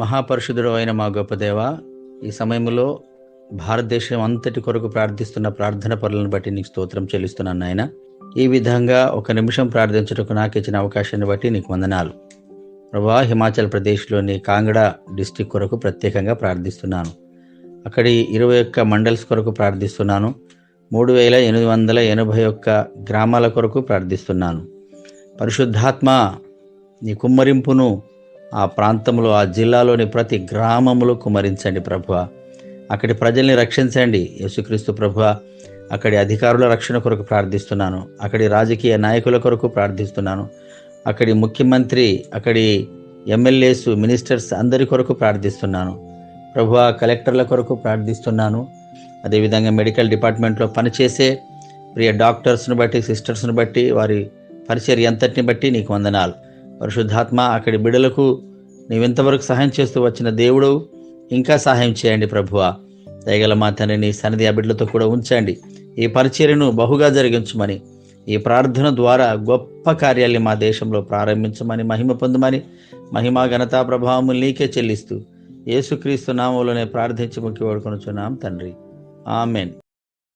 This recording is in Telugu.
మహాపరిశుద్ధుడు అయిన మా గొప్ప దేవ ఈ సమయంలో భారతదేశం అంతటి కొరకు ప్రార్థిస్తున్న ప్రార్థన పనులను బట్టి నీకు స్తోత్రం చెల్లిస్తున్నాను నాయన. ఈ విధంగా ఒక నిమిషం ప్రార్థించుటకు నాకు ఇచ్చిన అవకాశాన్ని బట్టి నీకు వందనాలు. ప్రభా హిమాచల్ ప్రదేశ్లోని కాంగడా డిస్టిక్ కొరకు ప్రత్యేకంగా ప్రార్థిస్తున్నాను. అక్కడి ఇరవై ఒక్క మండల్స్ కొరకు ప్రార్థిస్తున్నాను. మూడు వేల ఎనిమిది వందల ఎనభై ఒక్క గ్రామాల కొరకు ప్రార్థిస్తున్నాను. పరిశుద్ధాత్మ నీ కుమ్మరింపును ఆ ప్రాంతంలో ఆ జిల్లాలోని ప్రతి గ్రామములో కుమరించండి ప్రభు అక్కడి ప్రజల్ని రక్షించండి యేసుక్రీస్తు ప్రభు అక్కడి అధికారుల రక్షణ కొరకు ప్రార్థిస్తున్నాను. అక్కడి రాజకీయ నాయకుల కొరకు ప్రార్థిస్తున్నాను. అక్కడి ముఖ్యమంత్రి అక్కడి ఎమ్మెల్యేస్ మినిస్టర్స్ అందరి కొరకు ప్రార్థిస్తున్నాను. ప్రభు కలెక్టర్ల కొరకు ప్రార్థిస్తున్నాను. అదేవిధంగా మెడికల్ డిపార్ట్మెంట్లో పనిచేసే ప్రియ డాక్టర్స్ను బట్టి సిస్టర్స్ను బట్టి వారి పరిచర్య అంతటిని బట్టి నీకు వందనాలు. పరిశుద్ధాత్మ అక్కడి బిడలకు నీవింతవరకు సహాయం చేస్తూ వచ్చిన దేవుడు ఇంకా సహాయం చేయండి ప్రభువ. దయగల మా తండ్రిని సన్నిధి ఆ బిడ్డలతో కూడా ఉంచండి. ఈ పరిచర్యను బహుగా జరిగించమని ఈ ప్రార్థన ద్వారా గొప్ప కార్యాల్ని మా దేశంలో ప్రారంభించమని మహిమ పొందమని మహిమా ఘనతా ప్రభావము నీకే చెల్లిస్తూ యేసుక్రీస్తు నామంలోనే ప్రార్థించి ముఖ్య పడుకొనుచున్నాం తండ్రి. ఆమెన్.